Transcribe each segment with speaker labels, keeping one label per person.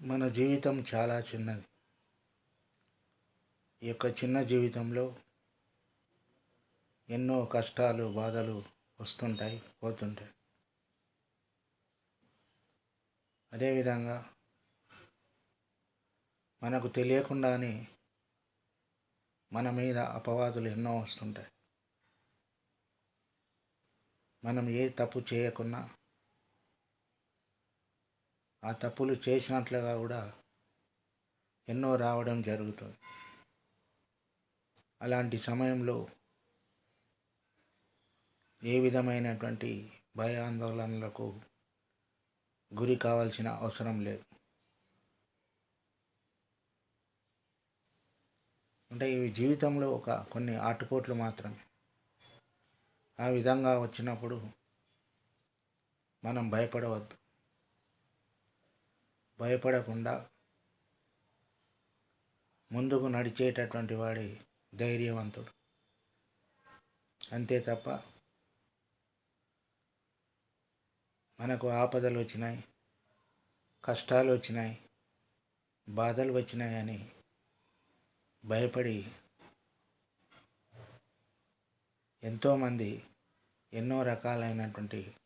Speaker 1: మన జీవితం చాలా చిన్నది. ఈ యొక్క చిన్న జీవితంలో ఎన్నో కష్టాలు బాధలు వస్తుంటాయి పోతుంటాయి. అదేవిధంగా మనకు తెలియకుండానే మన మీద అపవాదులు ఎన్నో వస్తుంటాయి. మనం ఏ తప్పు చేయకున్నా ఆ తప్పులు చేసినట్లుగా కూడా ఎన్నో రావడం జరుగుతుంది. అలాంటి సమయంలో ఏ విధమైనటువంటి భయాందోళనలకు గురి కావాల్సిన అవసరం లేదు. అంటే ఇవి జీవితంలో ఒక కొన్ని ఆటుపోట్లు మాత్రమే. ఆ విధంగా వచ్చినప్పుడు మనం భయపడవద్దు. భయపడకుండా ముందుకు నడిచేటటువంటి వాడి ధైర్యవంతుడు. అంతే తప్ప మనకు ఆపదలు వచ్చినాయి కష్టాలు వచ్చినాయి బాధలు వచ్చినాయి అని భయపడి ఎంతోమంది ఎన్నో రకాలైనటువంటి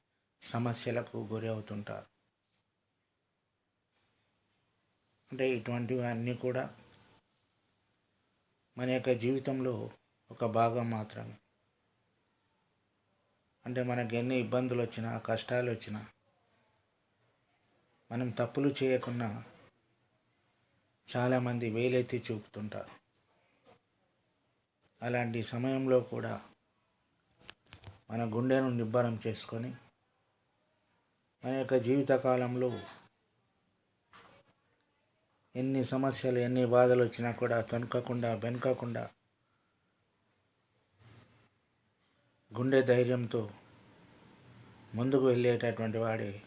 Speaker 1: సమస్యలకు గురి అవుతుంటారు అంటే ఇటువంటివి అన్నీ కూడా మన యొక్క జీవితంలో ఒక భాగం మాత్రమే. అంటే మనకు ఎన్ని ఇబ్బందులు వచ్చినా కష్టాలు వచ్చినా మనం తప్పులు చేయకుండా చాలామంది వేలెత్తి చూపుతుంటారు. అలాంటి సమయంలో కూడా మన గుండెను నిబ్బరం చేసుకొని మన యొక్క జీవితకాలంలో ఎన్ని సమస్యలు ఎన్ని బాధలు వచ్చినా కూడా తొనకకుండా వెనుకకుండా గుండె ధైర్యంతో ముందుకు వెళ్ళేటటువంటి వాడే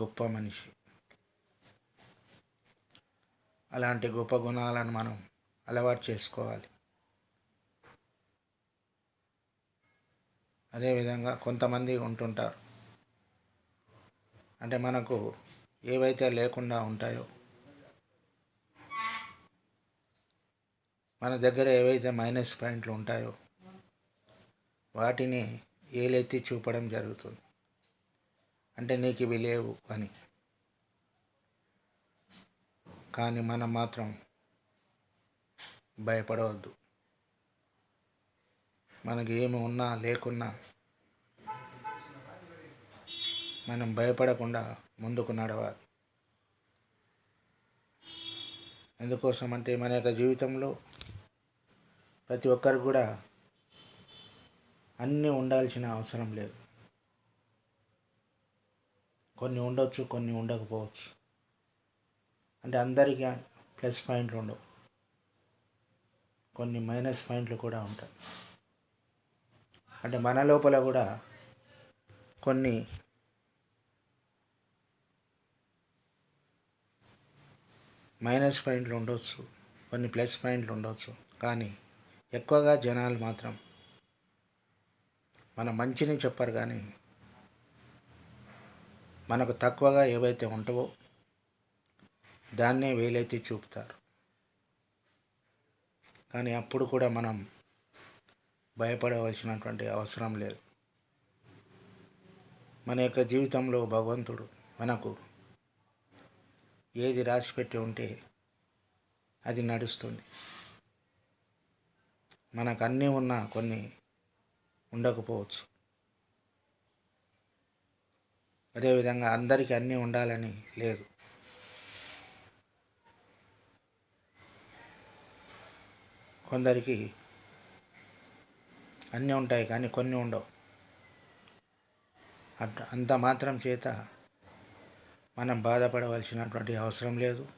Speaker 1: గొప్ప మనిషి. అలాంటి గొప్ప గుణాలను మనం అలవాటు చేసుకోవాలి. అదేవిధంగా కొంతమంది ఉంటుంటారు. అంటే మనకు ఏవైతే లేకుండా ఉంటాయో. మన దగ్గర ఏవైతే మైనస్ పాయింట్లు ఉంటాయో వాటిని ఏలెత్తి చూపడం జరుగుతుంది. అంటే నీకు ఇవి లేవు అని. కానీ మనం మాత్రం భయపడవద్దు. మనకి ఏమి ఉన్నా లేకున్నా మనం భయపడకుండా ముందుకు నడవాలి. ఎందుకోసం అంటే మన యొక్క జీవితంలో ప్రతి ఒక్కరికి కూడా అన్నీ ఉండాల్సిన అవసరం లేదు. కొన్ని ఉండొచ్చు కొన్ని ఉండకపోవచ్చు. అంటే అందరికీ ప్లస్ పాయింట్లు ఉండవు. కొన్ని మైనస్ పాయింట్లు కూడా ఉంటాయి. అంటే మన లోపల కూడా కొన్ని మైనస్ పాయింట్లు ఉండవచ్చు కొన్ని ప్లస్ పాయింట్లు ఉండవచ్చు కానీ ఎక్కువగా జనాలు మాత్రం మన మంచిని చెప్పరు కానీ మనకు తక్కువగా ఏవైతే ఉంటావో దాన్నే వేలైతే చూపుతారు. కానీ అప్పుడు కూడా మనం భయపడవలసినటువంటి అవసరం లేదు. మన యొక్క జీవితంలో భగవంతుడు మనకు ఏది రాసిపెట్టి ఉంటే అది నడుస్తుంది. మనకు అన్నీ ఉన్నా కొన్ని ఉండకపోవచ్చు. అదేవిధంగా అందరికీ అన్నీ ఉండాలని లేదు. కొందరికి అన్నీ ఉంటాయి కానీ కొన్ని ఉండవు. అంత అంత మాత్రం చేత మనం బాధపడవలసినటువంటి అవసరం లేదు.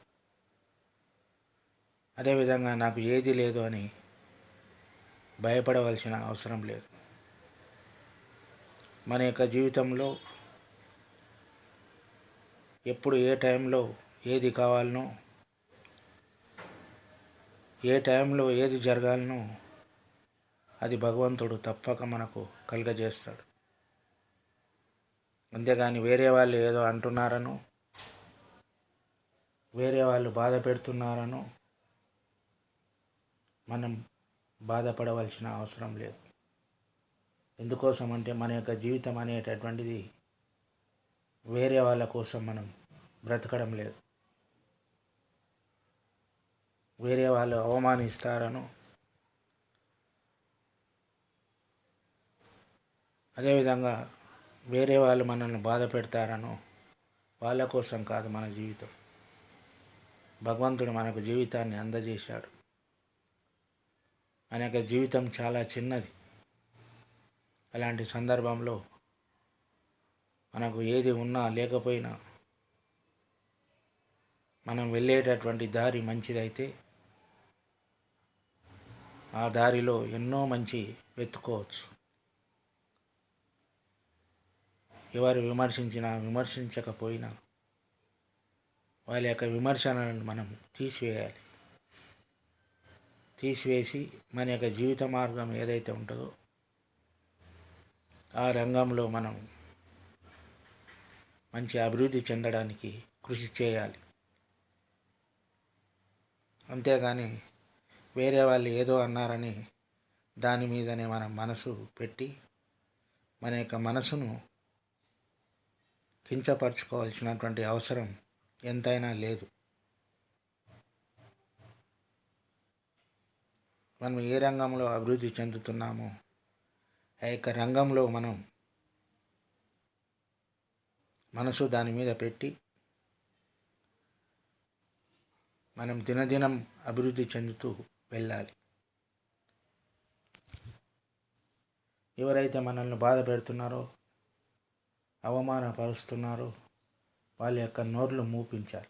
Speaker 1: అదేవిధంగా నాకు ఏది లేదు అని భయపడవలసిన అవసరం లేదు. మన యొక్క జీవితంలో ఎప్పుడు ఏ టైంలో ఏది కావాలనో ఏ టైంలో ఏది జరగాలనో అది భగవంతుడు తప్పక మనకు కలుగజేస్తాడు. అంతేగాని వేరే వాళ్ళు ఏదో అంటున్నారనో వేరే వాళ్ళు బాధ పెడుతున్నారనో మనం బాధపడవలసిన అవసరం లేదు. ఎందుకోసం అంటే మన యొక్క జీవితం అనేటటువంటిది వేరే వాళ్ళ కోసం మనం బ్రతకడం లేదు. వేరే వాళ్ళు అవమానిస్తారనో అదేవిధంగా వేరే వాళ్ళు మనల్ని బాధ పెడతారనో వాళ్ళ కోసం కాదు మన జీవితం. భగవంతుడు మనకు జీవితాన్ని అందజేశాడు. మన యొక్క జీవితం చాలా చిన్నది. అలాంటి సందర్భంలో మనకు ఏది ఉన్నా లేకపోయినా మనం వెళ్ళేటటువంటి దారి మంచిదైతే ఆ దారిలో ఎన్నో మంచి వెతుక్కోవచ్చు. ఎవరు విమర్శించినా విమర్శించకపోయినా వాళ్ళ యొక్క విమర్శనలను మనం తీసివేయాలి. తీసివేసి మన యొక్క జీవిత మార్గం ఏదైతే ఉంటుందో ఆ రంగంలో మనం మంచి అభివృద్ధి చెందడానికి కృషి చేయాలి. అంతేగాని వేరే వాళ్ళు ఏదో అన్నారని దాని మీదనే మనం మనసు పెట్టి మన యొక్క మనసును కించపరచుకోవాల్సినటువంటి అవసరం ఎంతైనా లేదు. మనం ఏ రంగంలో అభివృద్ధి చెందుతున్నామో ఆ యొక్క రంగంలో మనం మనసు దాని మీద పెట్టి మనం దినదినం అభివృద్ధి చెందుతూ వెళ్ళాలి. ఎవరైతే మనల్ని బాధ పెడుతున్నారో అవమానపరుస్తున్నారో వాళ్ళ యొక్క నోర్లు మూపించాలి.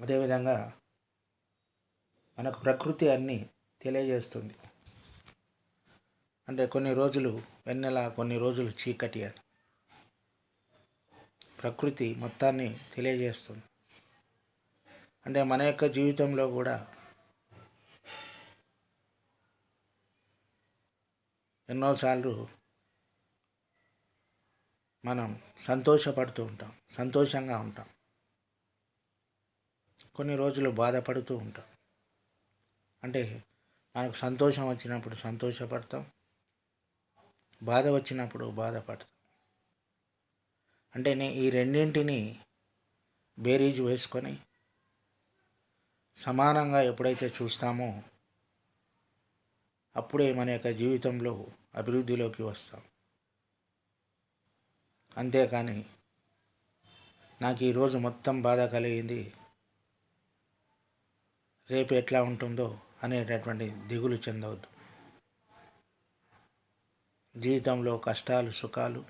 Speaker 1: అదేవిధంగా మనకు ప్రకృతి అన్నీ తెలియజేస్తుంది. అంటే కొన్ని రోజులు వెన్నెల కొన్ని రోజులు చీకటి అని. ప్రకృతి మొత్తాన్ని తెలియజేస్తుంది. అంటే మన యొక్క జీవితంలో కూడా ఎన్నోసార్లు మనం సంతోషపడుతూ ఉంటాం సంతోషంగా ఉంటాం. కొన్ని రోజులు బాధపడుతూ ఉంటాం. అంటే మనకు సంతోషం వచ్చినప్పుడు సంతోషపడతాం బాధ వచ్చినప్పుడు బాధపడతాం. అంటే నేను ఈ రెండింటిని బేరీజ్ వేసుకొని సమానంగా ఎప్పుడైతే చూస్తామో అప్పుడే మన యొక్క జీవితంలో అభివృద్ధిలోకి వస్తాం. అంతేకాని నాకు ఈరోజు మొత్తం బాధ కలిగింది. రేపు ఎట్లా ఉంటుందో అనేటటువంటి దిగులు చెందవద్దు. జీవితంలో కష్టాలు సుఖాలు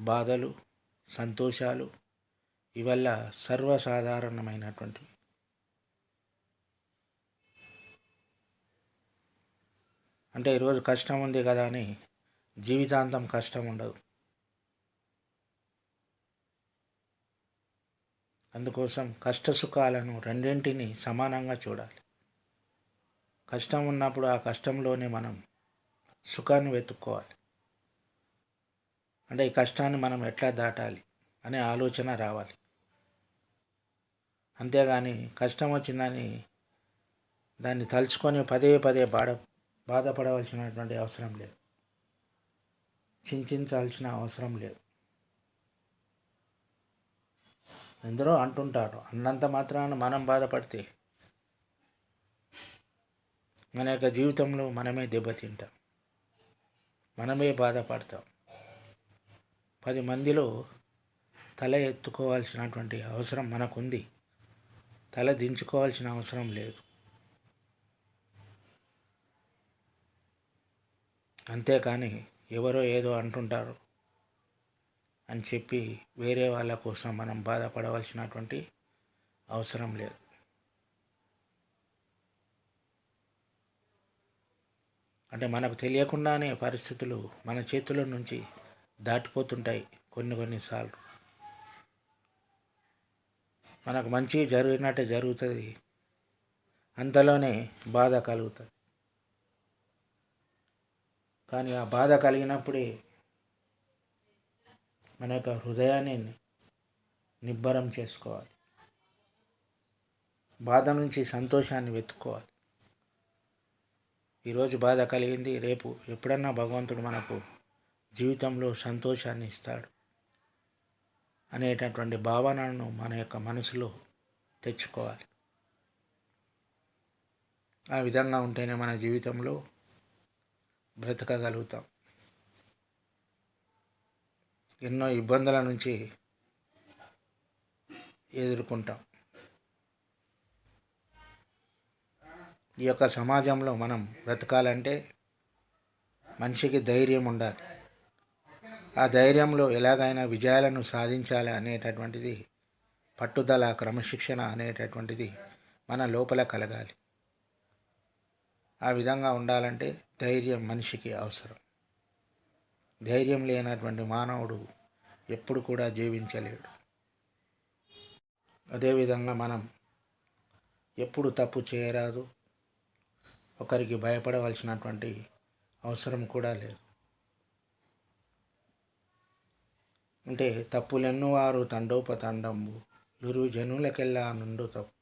Speaker 1: బాధలు సంతోషాలు ఇవల్ల సర్వసాధారణమైనటువంటివి అంటే ఈరోజు కష్టం ఉంది కదా అని జీవితాంతం కష్టం ఉండదు. అందుకోసం కష్ట సుఖాలను రెండింటిని సమానంగా చూడాలి. కష్టం ఉన్నప్పుడు ఆ కష్టంలోనే మనం సుఖాన్ని వెతుక్కోవాలి. అంటే ఈ కష్టాన్ని మనం ఎట్లా దాటాలి అనే ఆలోచన రావాలి. అంతేగాని కష్టం వచ్చిందని దాన్ని తలుచుకొని పదే పదే బాధ బాధపడవలసినటువంటి అవసరం లేదు. చింతించాల్సిన అవసరం లేదు. ఎందరో అంటుంటారు అన్నంత మాత్రాన మనం బాధపడితే మన యొక్క జీవితంలో మనమే దెబ్బతింటాం మనమే బాధపడతాం. పది మందిలో తల ఎత్తుకోవాల్సినటువంటి అవసరం మనకుంది తల దించుకోవాల్సిన అవసరం లేదు. అంతేకాని ఎవరో ఏదో అంటుంటారు అని చెప్పి వేరే వాళ్ళ కోసం మనం బాధపడవలసినటువంటి అవసరం లేదు. అంటే మనకు తెలియకుండానే పరిస్థితులు మన చేతుల నుంచి దాటిపోతుంటాయి కొన్ని కొన్నిసార్లు మనకు మంచి జరిగినట్టే జరుగుతుంది. అంతలోనే బాధ కలుగుతుంది. కానీ ఆ బాధ కలిగినప్పుడే మన యొక్క హృదయాన్ని నిబ్బరం చేసుకోవాలి. బాధ నుంచి సంతోషాన్ని వెతుక్కోవాలి. ఈరోజు బాధ కలిగింది రేపు ఎప్పుడన్నా భగవంతుడు మనకు జీవితంలో సంతోషాన్ని ఇస్తాడు అనేటటువంటి భావనను మన యొక్క మనసులో తెచ్చుకోవాలి. ఆ విధంగా ఉంటేనే మన జీవితంలో బ్రతకగలుగుతాం. ఎన్నో ఇబ్బందుల నుంచి ఎదుర్కొంటాం. ఈ యొక్క సమాజంలో మనం బ్రతకాలంటే మనిషికి ధైర్యం ఉండాలి. ఆ ధైర్యంలో ఎలాగైనా విజయాలను సాధించాలి అనేటటువంటిది పట్టుదల క్రమశిక్షణ అనేటటువంటిది మన లోపల కలగాలి. ఆ విధంగా ఉండాలంటే ధైర్యం మనిషికి అవసరం. ధైర్యం లేనటువంటి మానవుడు ఎప్పుడు కూడా జీవించలేడు. అదేవిధంగా మనం ఎప్పుడు తప్పు చేయరాదు. ఒకరికి భయపడవలసినటువంటి అవసరం కూడా లేదు. అంటే తప్పులెన్ను వారు తండోపతండంబు లురు జనులకెల్లా నుండు తప్పు.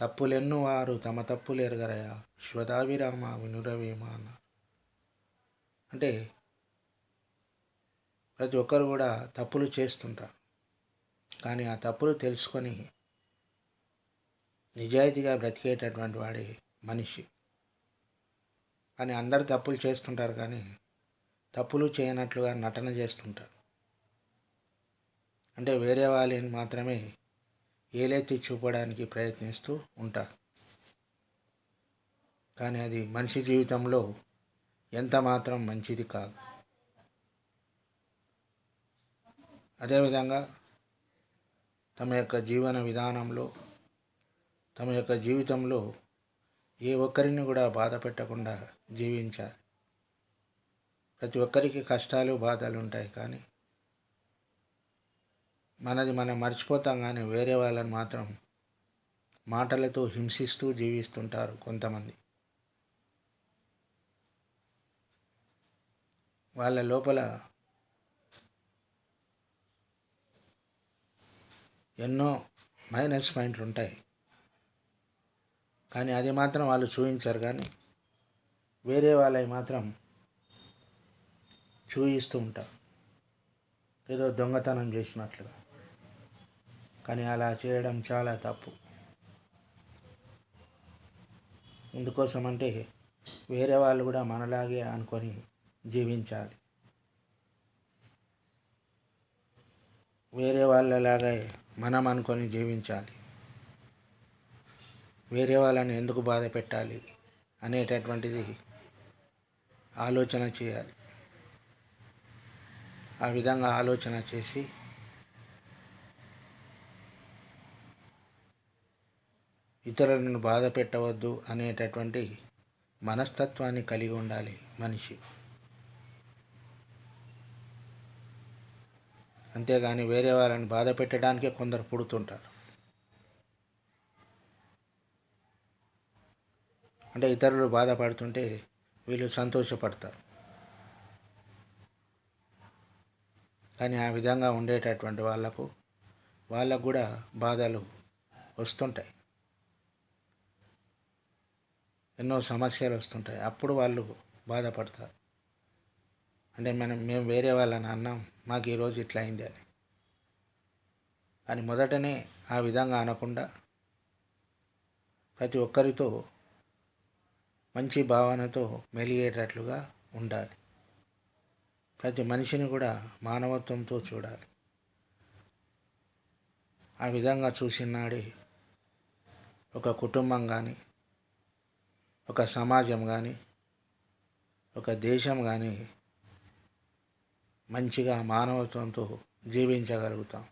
Speaker 1: తప్పులెన్ను వారు తమ తప్పులు ఎరగరయా? విశ్వదాభిరామ వినురవేమ అన్నారు. అంటే ప్రతి ఒక్కరు కూడా తప్పులు చేస్తుంటారు. కానీ ఆ తప్పులు తెలుసుకొని నిజాయితీగా బ్రతికేటటువంటి వాడే మనిషి. కానీ అందరు తప్పులు చేస్తుంటారు కానీ తప్పులు చేయనట్లుగా నటన చేస్తుంటారు. అంటే వేరే వాళ్ళని మాత్రమే ఏలెత్తి చూపడానికి ప్రయత్నిస్తూ ఉంటారు. కానీ అది మనిషి జీవితంలో ఎంత మాత్రం మంచిది కాదు. అదేవిధంగా తమ యొక్క జీవన విధానంలో తమ యొక్క జీవితంలో ఏ ఒక్కరిని కూడా బాధ పెట్టకుండా జీవించాలి ప్రతి ఒక్కరికి కష్టాలు బాధలు ఉంటాయి కానీ మనది మనం మర్చిపోతాం కానీ వేరే వాళ్ళని మాత్రం మాటలతో హింసిస్తూ జీవిస్తుంటారు కొంతమంది. వాళ్ళ లోపల ఎన్నో మైనస్ పాయింట్లు ఉంటాయి. కానీ అది మాత్రం వాళ్ళు చూపించారు కానీ వేరే వాళ్ళవి మాత్రం చూపిస్తూ ఉంటారు. ఏదో దొంగతనం చేసినట్లుగా. కానీ అలా చేయడం చాలా తప్పు. ఎందుకోసం అంటే వేరే వాళ్ళు కూడా మనలాగే అనుకొని జీవించాలి. వేరే వాళ్ళలాగే మనం అనుకొని జీవించాలి. వేరే వాళ్ళని ఎందుకు బాధ పెట్టాలి అనేటటువంటిది ఆలోచన చేయాలి. ఆ విధంగా ఆలోచన చేసి ఇతరులను బాధ పెట్టవద్దు అనేటటువంటి మనస్తత్వాన్ని కలిగి ఉండాలి మనిషి. అంతేగాని వేరే వాళ్ళని బాధ పెట్టడానికే కొందరు పుడుతుంటారు. అంటే ఇతరులు బాధపడుతుంటే వీళ్ళు సంతోషపడతారు. కానీ ఆ విధంగా ఉండేటటువంటి వాళ్ళకు వాళ్ళకు కూడా బాధలు వస్తుంటాయి. ఎన్నో సమస్యలు వస్తుంటాయి. అప్పుడు వాళ్ళు బాధపడతారు. అంటే మనం మేము వేరే వాళ్ళని అన్నాం మాకు ఈరోజు ఇట్లా అయింది అని. అని మొదటనే ఆ విధంగా అనకుండా ప్రతి ఒక్కరితో మంచి భావనతో మెలిగేటట్లుగా ఉండాలి. ప్రతి మనిషిని కూడా మానవత్వంతో చూడాలి. ఆ విధంగా చూసినాడే ఒక కుటుంబం కానీ ఒక సమాజం కానీ ఒక దేశం కానీ మంచిగా మానవత్వంతో జీవించగలుగుతాం.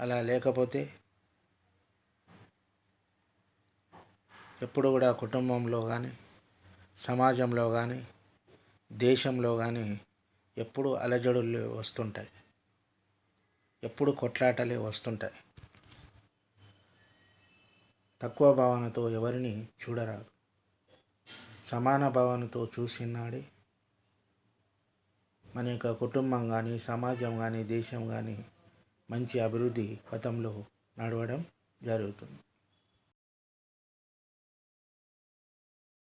Speaker 1: అలా లేకపోతే ఎప్పుడు కూడా కుటుంబంలో కానీ సమాజంలో కానీ దేశంలో కానీ ఎప్పుడు అలజడులు వస్తుంటాయి. ఎప్పుడు కొట్లాటలే వస్తుంటాయి. తక్కువ భావనతో ఎవరిని చూడరాదు. సమాన భావనతో చూసినాడే మన యొక్క కుటుంబం కానీ సమాజం కానీ దేశం కానీ మంచి అభివృద్ధి పథంలో నడవడం జరుగుతుంది.